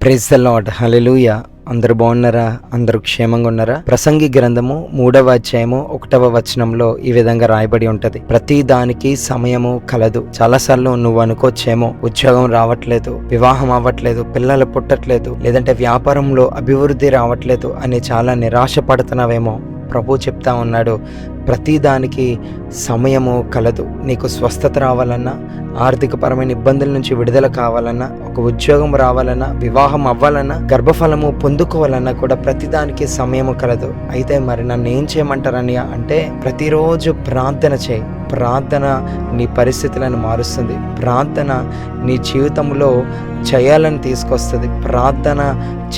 Praise the lord హల్లెలూయా అందరు బాగున్నారా? అందరూ క్షేమంగా ఉన్నారా? ప్రసంగి గ్రంథము మూడవ అధ్యాయము ఒకటవ వచనంలో ఈ విధంగా రాయబడి ఉంటది. ప్రతి దానికి సమయము కలదు. చాలాసార్లు నువ్వు అనుకోవచ్చేమో ఉద్యోగం రావట్లేదు వివాహం అవ్వట్లేదు పిల్లలు పుట్టట్లేదు లేదంటే వ్యాపారంలో అభివృద్ధి రావట్లేదు అని చాలా నిరాశ పడుతున్నావేమో ప్రభు చెప్తా ఉన్నాడు ప్రతిదానికి సమయము కలదు. నీకు స్వస్థత రావాలన్నా ఆర్థికపరమైన ఇబ్బందుల నుంచి విడుదల కావాలన్నా ఒక ఉద్యోగం రావాలన్నా వివాహం అవ్వాలన్నా గర్భఫలము పొందుకోవాలన్నా కూడా ప్రతిదానికి సమయము కలదు. అయితే మరి నన్ను ఏం చేయమంటారని అంటే ప్రతిరోజు ప్రార్థన చేయి. ప్రార్థన నీ పరిస్థితులను మారుస్తుంది. ప్రార్థన నీ జీవితంలో జయాలను తీసుకొస్తుంది. ప్రార్థన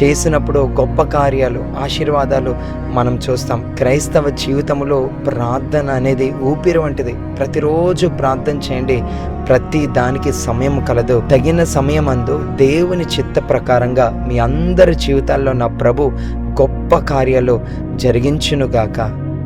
చేసినప్పుడు గొప్ప కార్యాలు ఆశీర్వాదాలు మనం చూస్తాం. క్రైస్తవ జీవితంలో ప్రార్థన అనేది ఊపిరి వంటిది. ప్రతిరోజు ప్రార్థన చేయండి. ప్రతి దానికి సమయం కలదు. తగిన సమయం అందు దేవుని చిత్త ప్రకారంగా మీ అందరి జీవితాల్లో నా ప్రభు గొప్ప కార్యాలు జరిగించునుగాక.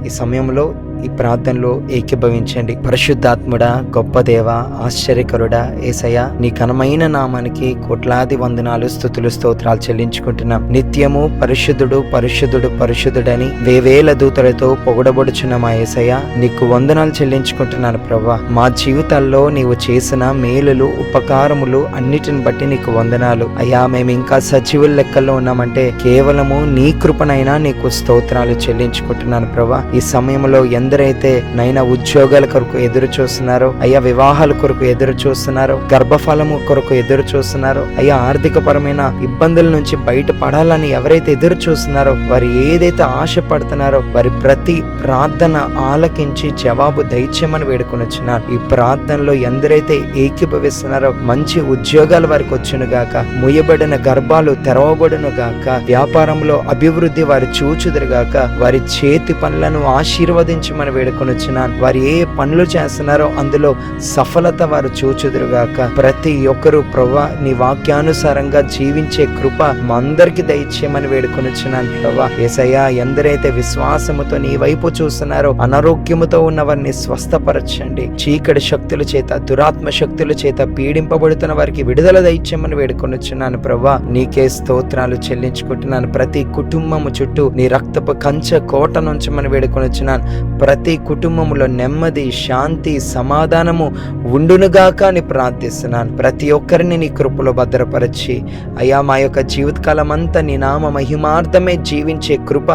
ఈ సమయంలో ఈ ప్రార్థనలో ఏకీభవించండి. పరిశుద్ధాత్ముడా గొప్ప దేవ ఆశ్చర్యకరుడా ఏసయ్య నీ ఘనమైన నామానికి కోట్లాది వందనాలు స్థుతులు స్తోత్రాలు చెల్లించుకుంటున్నాం. నిత్యము పరిశుద్ధుడు పరిశుద్ధుడు పరిశుద్ధుడని వేవేల దూతలతో పొగడబడుచున్న మా ఏసయ నీకు వందనాలు చెల్లించుకుంటున్నాను ప్రభా మా జీవితాల్లో నీవు చేసిన మేలులు ఉపకారములు అన్నిటిని బట్టి నీకు వందనాలు. అయ్యా మేము ఇంకా సజీవుల లెక్కల్లో ఉన్నామంటే కేవలము నీ కృపనైనా నీకు స్తోత్రాలు చెల్లించుకుంటున్నాను ప్రభా ఈ సమయంలో ఎంత ఎందరైతే నైనా ఉద్యోగాల కొరకు ఎదురు చూస్తున్నారో అయ్యా వివాహాల కొరకు ఎదురు చూస్తున్నారో గర్భఫలము కొరకు ఎదురు చూస్తున్నారో అయ్యా ఆర్థిక పరమైన ఇబ్బందుల నుంచి బయటపడాలని ఎవరైతే ఎదురు చూస్తున్నారో వారు ఏదైతే ఆశపడుతున్నారో వారి ప్రతి ప్రార్థన ఆలకించి జవాబు దైత్యమని వేడుకొని వచ్చినారు ఈ ప్రార్థనలో ఎందరైతే ఏకీభవిస్తున్నారో మంచి ఉద్యోగాలు వారికి వచ్చును గాక ముయ్యబడిన గర్భాలు తెరవబడును గాక వ్యాపారంలో అభివృద్ధి వారి చూచుదురుగాక వారి చేతి పనులను ఆశీర్వదించి వేడుకొని వచ్చినాను వారు ఏ పనులు చేస్తున్నారో అందులో సఫలత వారు చూచుదురుగాక. ప్రతి ఒక్కరు ప్రభా నీ వాక్యానుసారంగా జీవించే కృప మా అందరికి దయచేయమని వేడుకొని వచ్చినాను ప్రభా ఏసయ్యా ఎందరైతే విశ్వాసముతో నీ వైపు చూస్తున్నారో అనారోగ్యముతో ఉన్న వారిని స్వస్థపరచండి. చీకటి శక్తుల చేత దురాత్మ శక్తుల చేత పీడింపబడుతున్న వారికి విడుదల దయచేయమని వేడుకొని వచ్చినాను ప్రభా నీకే స్తోత్రాలు చెల్లించుకుంటున్నాను. ప్రతి కుటుంబము చుట్టూ నీ రక్తపు కంచె కోట నుంచమని వేడుకొని వచ్చినాను. ప్రతి కుటుంబంలో నెమ్మది శాంతి సమాధానము ఉండునుగాక అని ప్రార్థిస్తున్నాను. ప్రతి ఒక్కరిని నీ కృపలో భద్రపరచి అయ్యా మా యొక్క జీవితకాలం అంతా నీ నామ మహిమార్థమే జీవించే కృప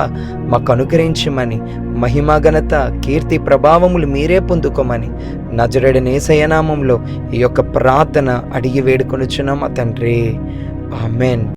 మాకు అనుగ్రహించమని మహిమ ఘనత కీర్తి ప్రభావములు మీరే పొందుకోమని నజరేడు నేసయనామంలో ఈ యొక్క ప్రార్థన అడిగి వేడుకొనుచున్నాం తండ్రి. ఆమెన్.